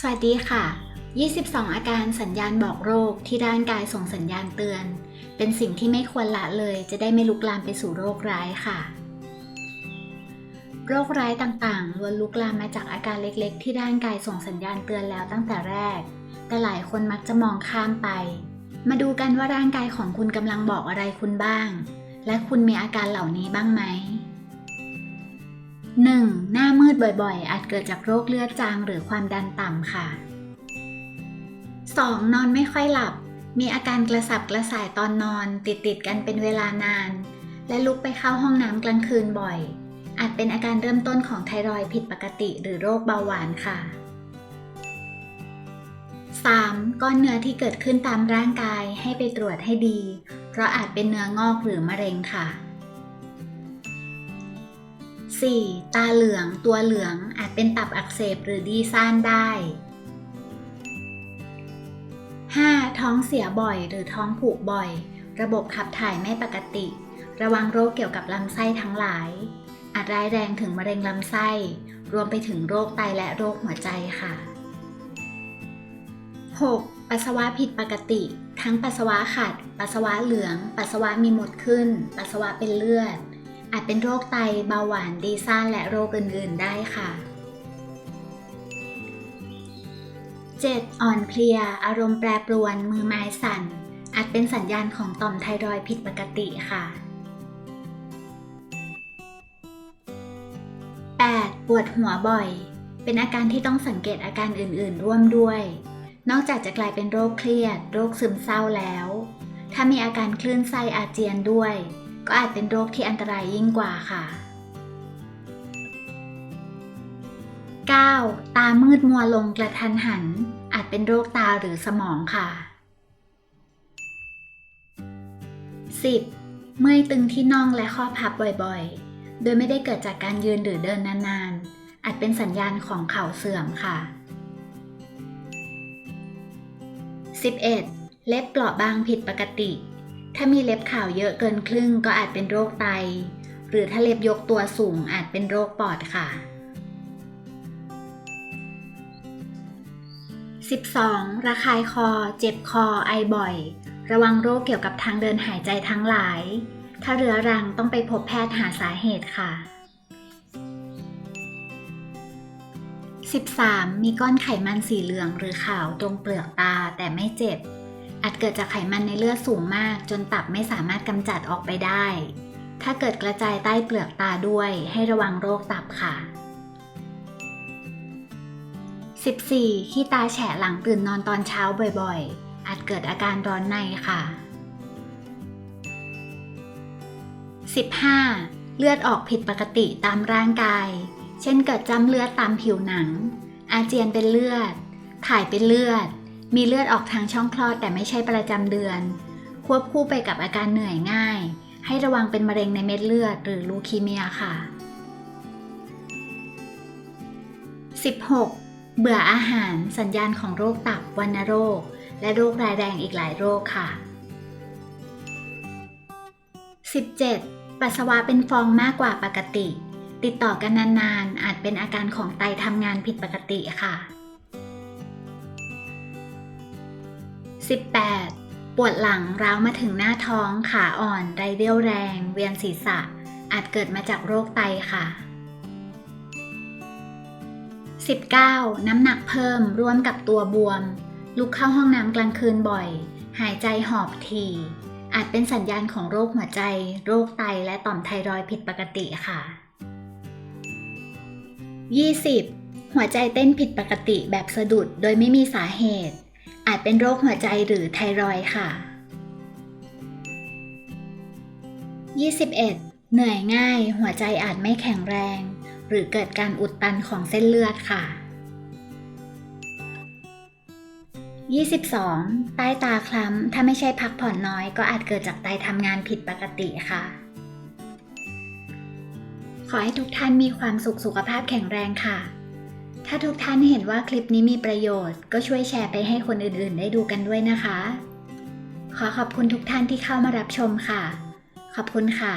สวัสดีค่ะ 22 อาการสัญญาณบอกโรคที่ร่างกายส่งสัญญาณเตือน เป็นสิ่งที่ไม่ควรละเลย จะได้ไม่ลุกลามไปสู่โรคร้ายค่ะ โรคร้ายต่างๆล้วนลุกลามมาจากอาการเล็กๆ ที่ร่างกายส่งสัญญาณเตือนแล้วตั้งแต่แรก แต่หลายคนมักจะมองข้ามไป มาดูกันว่าร่างกายของคุณกำลังบอกอะไรคุณบ้าง และคุณมีอาการเหล่านี้บ้างไหม 1. หน้ามืดบ่อยๆ อาจเกิดจากโรคเลือดจางหรือความดันต่ำค่ะ 2. นอนไม่ค่อยหลับ มีอาการกระสับกระส่ายตอนนอน ติดติดๆกันเป็นเวลานาน และลุกไปเข้าห้องน้ำกลางคืนบ่อย อาจเป็นอาการเริ่มต้นของไทรอยด์ผิดปกติหรือโรคเบาหวานค่ะ 3. ก้อนเนื้อที่เกิดขึ้นตามร่างกายให้ไปตรวจให้ดี เพราะอาจเป็นเนื้องอกหรือมะเร็งค่ะ 4. ตาเหลือง ตัวเหลือง อาจเป็นตับอักเสบหรือดีซ่านได้ 5. ท้องเสียบ่อยหรือท้องผูกบ่อย ระบบขับถ่ายไม่ปกติ ระวังโรคเกี่ยวกับลำไส้ทั้งหลาย อาจร้ายแรงถึงมะเร็งลำไส้ รวมไปถึงโรคไตและโรคหัวใจค่ะ 6. ปัสสาวะผิดปกติ ทั้งปัสสาวะขัด ปัสสาวะเหลือง ปัสสาวะมีหมดขึ้น ปัสสาวะเป็นเลือด อาจเป็นโรคไตเบาหวานดีซ่านและโรคอื่นๆได้ค่ะ 7. อ่อนเพลีย อารมณ์แปรปรวน มือไม้สั่น อาจเป็นสัญญาณของต่อมไทรอยด์ผิดปกติค่ะ 8. ปวดหัวบ่อย เป็นอาการที่ต้องสังเกตอาการอื่นๆ ร่วมด้วย นอกจากจะกลายเป็นโรคเครียด โรคซึมเศร้าแล้ว ถ้ามีอาการคลื่นไส้อาเจียนด้วย ก็อาจเป็นโรคที่อันตรายยิ่งกว่าค่ะ 9. ตามืดมัวลงกระทันหัน อาจเป็นโรคตาหรือสมองค่ะ 10. เมื่อยตึงที่น่องและข้อพับบ่อยๆ โดยไม่ได้เกิดจากการยืนหรือเดินนานๆ อาจเป็นสัญญาณของเข่าเสื่อมค่ะ 11. เล็บเปราะบางผิดปกติ ถ้ามีเล็บขาวเยอะเกินครึ่งก็อาจเป็นโรคไต หรือถ้าเล็บยกตัวสูงอาจเป็นโรคปอดค่ะ 12. ระคายคอ เจ็บคอ ไอบ่อย ระวังโรคเกี่ยวกับทางเดินหายใจทั้งหลาย ถ้าเรื้อรังต้องไปพบแพทย์หาสาเหตุค่ะ 13. มีก้อนไขมันสีเหลืองหรือขาวตรงเปลือกตาแต่ไม่เจ็บ อาจเกิดจากไขมันในเลือดสูงมาก จนตับไม่สามารถกำจัดออกไปได้ ถ้าเกิดกระจายใต้เปลือกตาด้วย ให้ระวังโรคตับค่ะ 14. ขี้ตาแฉะหลังตื่นนอนตอนเช้าบ่อยๆ อาจเกิดอาการร้อนในค่ะ 15. เลือดออกผิดปกติตามร่างกาย เช่นเกิดจำเลือดตามผิวหนัง อาเจียนเป็นเลือด ถ่ายเป็นเลือด มีเลือดออกทางช่องคลอดแต่ไม่ใช่ประจำเดือน ควบคู่ไปกับอาการเหนื่อยง่าย ให้ระวังเป็นมะเร็งในเม็ดเลือด หรือลูคีเมียค่ะ 16. เบื่ออาหารสัญญาณของโรคตับวัณโรค และโรคร้ายแรงอีกหลายโรคค่ะ 17. ปัสสาวะเป็นฟองมากกว่าปกติ ติดต่อกันนานๆ อาจเป็นอาการของไตทำงานผิดปกติค่ะ 18. ปวดหลังร้าวมาถึงหน้าท้องขาอ่อนไรเรี่ยวแรง เวียนศีรษะ อาจเกิดมาจากโรคไตค่ะ 19. น้ำหนักเพิ่มร่วมกับตัวบวม ลุกเข้าห้องน้ำกลางคืนบ่อย หายใจหอบถี่ อาจเป็นสัญญาณของโรคหัวใจ โรคไตและต่อมไทรอยด์ผิดปกติค่ะ 20. หัวใจเต้นผิดปกติแบบสะดุดโดยไม่มีสาเหตุ อาจเป็นโรคหัวใจหรือไทรอยค่ะ 21. เหนื่อยง่าย หัวใจอาจไม่แข็งแรง หรือเกิดการอุดตันของเส้นเลือดค่ะ 22. ใต้ตาคล้ำ ถ้าไม่ใช่พักผ่อนน้อย ก็อาจเกิดจากไตทำงานผิดปกติค่ะ ขอให้ทุกท่านมีความสุขสุขภาพแข็งแรงค่ะ ถ้าทุกท่านเห็นว่าคลิปนี้มีประโยชน์ ก็ช่วยแชร์ไปให้คนอื่นๆ ได้ดูกันด้วยนะคะ ขอขอบคุณทุกท่านที่เข้ามารับชมค่ะ ขอบคุณค่ะ